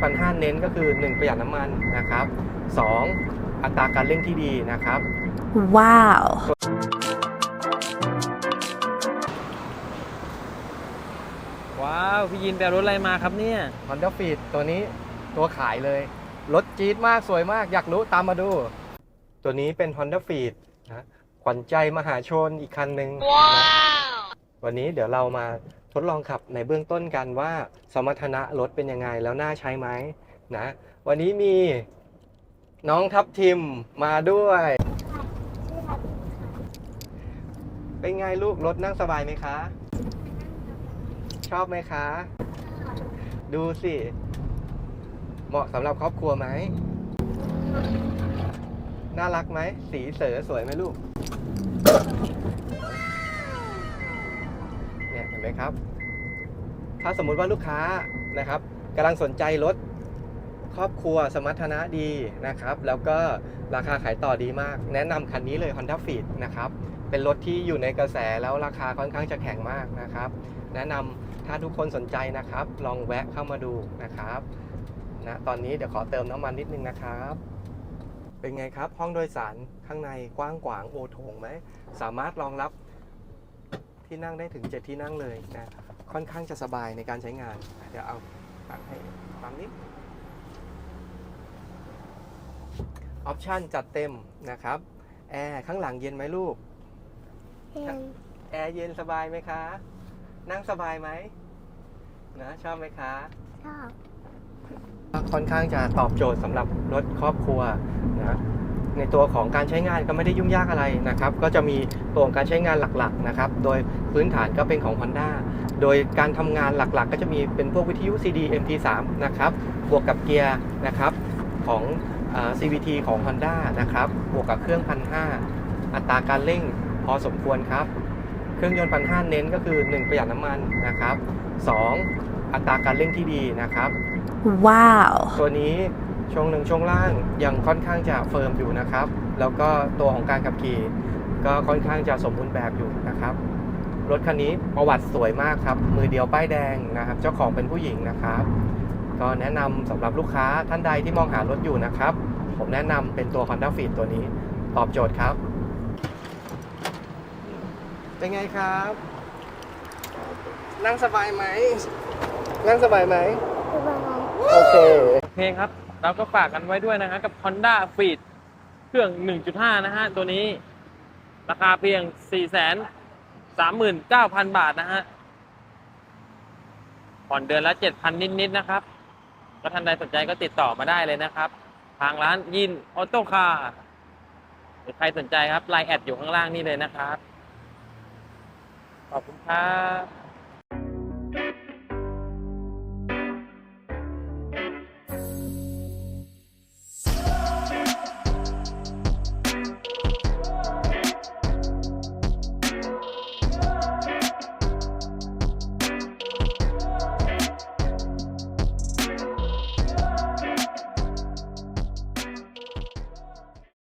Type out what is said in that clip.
พันห้าเน้นก็คือ 1 ประหยัดน้ำมันนะครับ 2 อัตราการเร่งที่ดีนะครับ Wow. ว้าว พี่ยินแปลรถอะไรมาครับเนี่ย Honda Fit ตัวนี้ตัวขายเลย รถจี๊ดมากสวยมาก อยากรู้ตามมาดู ตัวนี้เป็น Honda Fit นะขวัญใจมหาชนอีกคันหนึ่งนะวันนี้เดี๋ยวเรามาท ดลองขับในเบื้องต้นกันว่า สมรรถนะรถเป็นยังไงแล้วน่าใช้ไหมนะ วันนี้มีน้องทับทิมมาด้วยเป็นไงลูกรถนั่งสบายไหมคะ ชอบไหมคะ ดูสิ เหมาะสำหรับครอบครัวไหม น่ารักไหม สีเสือสวยไหมลูก มครับ ถ้าสมมุติว่าลูกค้านะครับกำลังสนใจรถครอบครัวสมรรถนะดีนะครับ แล้วก็ราคาขายต่อดีมาก แนะนำคันนี้เลย Honda Fit นะครับ เป็นรถที่อยู่ในกระแสแล้วราคาค่อนข้างจะแข็งมากนะครับ แนะนำถ้าทุกคนสนใจนะครับ ลองแวะเข้ามาดูนะครับนะตอนนี้เดี๋ยวขอเติมน้ำมันนิดนึงนะครับ เป็นไงครับ ห้องโดยสารข้างในกว้างขวางโอโถงไหม สามารถรองรับ ที่นั่งได้ถึง 7 ที่นั่งเลยนะค่อนข้างจะสบายในการใช้งาน เดี๋ยวเอาตัดให้ฟังนิดออปชันจัดเต็มนะครับแอร์ข้างหลังเย็นไหมลูกแอร์เย็นสบายไหมคะ นั่งสบายไหมนะชอบไหมคะชอบค่อนข้างจะตอบโจทย์สำหรับรถครอบครัวนะ ในตัวของการใช้งานก็ไม่ได้ยุ่งยากอะไรนะครับ ก็จะมีตัวของการใช้งานหลักๆนะครับ โดยพื้นฐานก็เป็นของ Honda โดยการทำงานหลักๆ ก็จะมีเป็นพวกวิทยุ CD MP3 นะครับ บวกกับเกียร์นะครับของเอ่อ CVT ของ Honda นะครับ บวกกับเครื่องพันห้าอัตราการเร่งพอสมควรครับ เครื่องยนต์พันห้าเน้นก็คือ 1 ประหยัดน้ำมันนะครับ 2 อัตราการเร่งที่ดีนะครับ Wow. ตัวนี้ ช่วงหนึ่งช่วงล่างยังค่อนข้างจะเฟิร์มอยู่นะครับ แล้วก็ตัวของการขับขี่ก็ค่อนข้างจะสมบูรณ์แบบอยู่นะครับ รถคันนี้ประวัติสวยมากครับ มือเดียวป้ายแดงนะครับ เจ้าของเป็นผู้หญิงนะครับ ก็แนะนำสำหรับลูกค้าท่านใดที่มองหารถอยู่นะครับ ผมแนะนำเป็นตัว Honda Fit ตัวนี้ตอบโจทย์ครับ เป็นไงครับ นั่งสบายไหม นั่งสบายไหมโอเคเพลงครับ เราก็ฝากกันไว้ด้วยนะฮะกับ Honda Fit เครื่อง 1.5 นะฮะ ตัวนี้ราคาเพียง 439,000 บาทนะฮะ ผ่อนเดือนละ 7,000 นิดๆนะครับ ก็ท่านใดสนใจก็ติดต่อมาได้เลยนะครับ ทางร้านยินออโต้คาร์หรือใครสนใจครับไลน์แอดอยู่ข้างล่างนี่เลยนะครับ ขอบคุณครับ